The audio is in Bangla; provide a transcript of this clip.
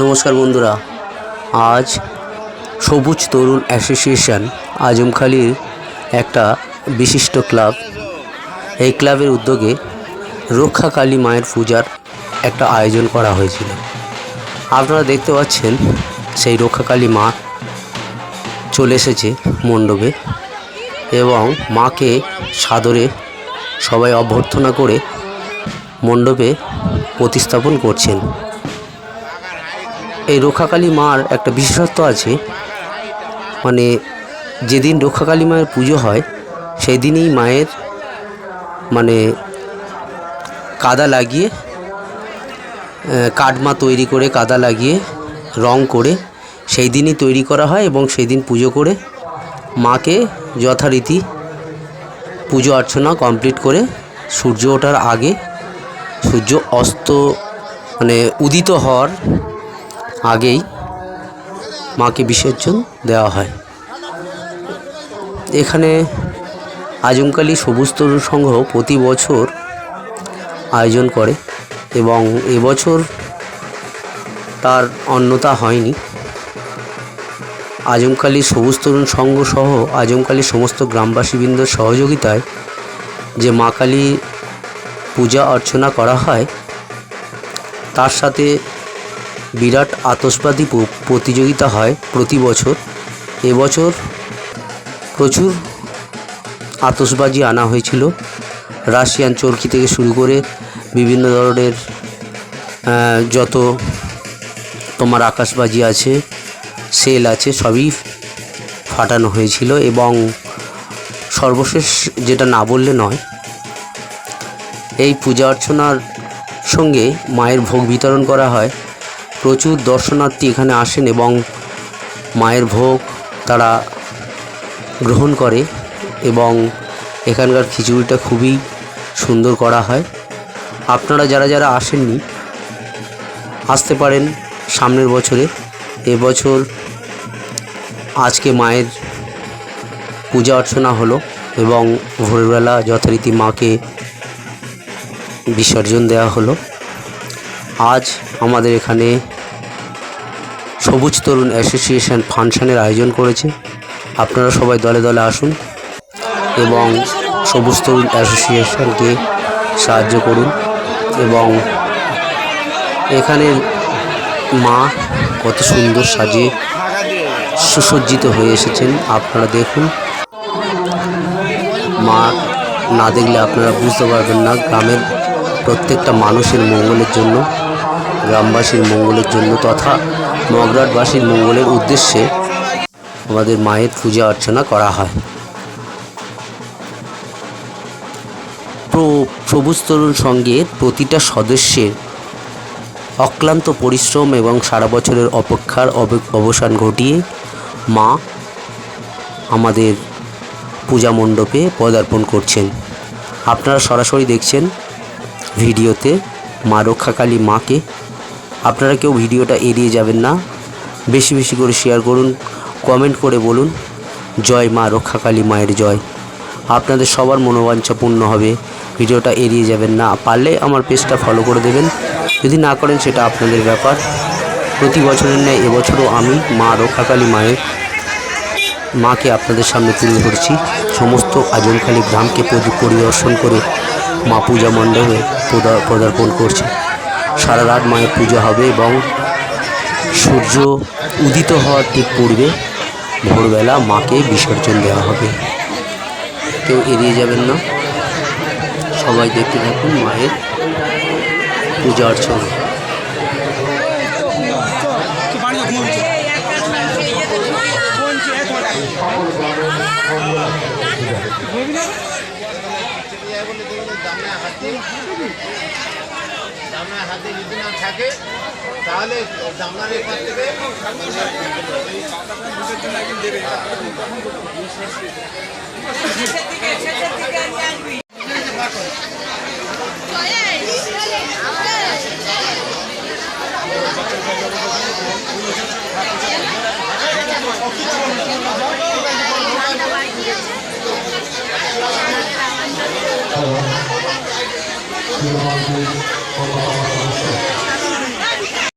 নমস্কার বন্ধুরা। আজ সবুজ তরুণ অ্যাসোসিয়েশন আজমখালির একটা বিশিষ্ট ক্লাব। এই ক্লাবের উদ্যোগে রক্ষা কালী মায়ের পূজার একটা আয়োজন করা হয়েছিল। আপনারা দেখতে পাচ্ছেন সেই রক্ষা কালী মা চলে এসেছে মণ্ডপে এবং মাকে সাদরে সবাই অভ্যর্থনা করে মণ্ডপে প্রতিস্থাপন করছেন। এই রক্ষাকালী মার একটা বিশেষত্ব আছে। মানে যেদিন রক্ষাকালী মায়ের পুজো হয় সেই দিনই মায়ের মানে কাদা লাগিয়ে কাঠমা তৈরি করে, কাদা লাগিয়ে, রং করে সেই দিনই তৈরি করা হয় এবং সেই দিন পুজো করে মাকে যথারীতি পুজো অর্চনা কমপ্লিট করে সূর্য ওঠার আগে সূর্য অস্ত মানে উদিত হওয়ার আগেই মাকে বিসর্জন দেওয়া হয়। এখানে আজমকালী সবুজ তরুণ সংঘ প্রতি বছর আয়োজন করে এবং এবছর তার অন্যতা হয়নি। আজমকালী সবুজ তরুণ সংঘ সহ আজমকালী সমস্ত গ্রামবাসীবৃন্দর সহযোগিতায় যে মা কালী পূজা অর্চনা করা হয়, তার সাথে বিরাট আতসবাজি প- প্রতিযোগিতা হয় প্রতি বছর। এবছর প্রচুর আতসবাজি আনা হয়েছিল। রাশিয়ান চরকি থেকে শুরু করে বিভিন্ন ধরনের যত তোমার আকাশবাজি আছে, সেল আছে, সবই ফাটানো হয়েছিল এবং সর্বশেষ যেটা না বললে নয়, এই পূজা অর্চনার সঙ্গে মায়ের ভোগ বিতরণ করা হয়। প্রচুর দর্শনার্থী এখানে আসেন এবং মায়ের ভোগ তারা গ্রহণ করে এবং এখানকার খিচুড়িটা খুবই সুন্দর করা হয়। আপনারা যারা যারা আসেননি, আসতে পারেন সামনের বছরে। এবছর আজকে মায়ের পূজা অর্চনা হলো এবং ভোরবেলা যথারীতি মাকে বিসর্জন দেওয়া হলো। আজ আমাদের এখানে সবুজ তরুণ অ্যাসোসিয়েশন ফাংশনের আয়োজন করেছে। আপনারা সবাই দলে দলে আসুন এবং সবুজ তরুণ অ্যাসোসিয়েশনকে সাহায্য করুন এবং এখানের মা কত সুন্দর সাজিয়ে সুসজ্জিত হয়ে এসেছেন, আপনারা দেখুন। মা না দেখলে আপনারা বুঝতে পারবেন না, গ্রামের প্রত্যেকটা মানুষের মঙ্গলের জন্য, গ্রামবাসীর মঙ্গলের জন্য তথা মগরাটবাসীর মঙ্গলের উদ্দেশ্যে আমাদের মায়ের পূজা অর্চনা করা হয়। প্র- সবুজ তরুণ সঙ্গের প্রতিটা সদস্যের অক্লান্ত পরিশ্রম এবং সারা বছরের অপেক্ষার অবে- অবসান ঘটিয়ে মা আমাদের পূজা মণ্ডপে পদার্পণ করছেন। আপনারা সরাসরি দেখছেন ভিডিওতে মা রক্ষাকালী মাকে আপনারা কেউ ভিডিওটা এড়িয়ে যাবেন না, বেশি বেশি করে শেয়ার করুন কমেন্ট করে বলুন, জয় মা রক্ষাকালী মায়ের জয়। আপনাদের সবার মনোবাঞ্ছা পূর্ণ হবে, ভিডিওটা এড়িয়ে যাবেন না, পারলে আমার পেজটা ফলো করে দেবেন। যদি না করেন সেটা আপনাদের ব্যাপার। প্রতি বছরের ন্যায় এবছরও আমি মা রক্ষাকালী মায়ের মাকে আপনাদের সামনে তুলে ধরছি। সমস্ত আজমখালী গ্রামকে পরি- পরিদর্শন করে মা পূজা মণ্ডপে পদা- পদার্পণ করছে। সারা রাত মায়ের পুজো হবে এবং সূর্য উদিত হওয়ার ঠিক পূর্বে ভোরবেলা মাকে বিসর্জন দেওয়া হবে। কেউ এড়িয়ে যাবেন না। সবাই দেখতে থাকুন মায়ের পূজা অর্চনা। জামনার হাতে যদি না থাকে তাহলে জামনার এখান থেকে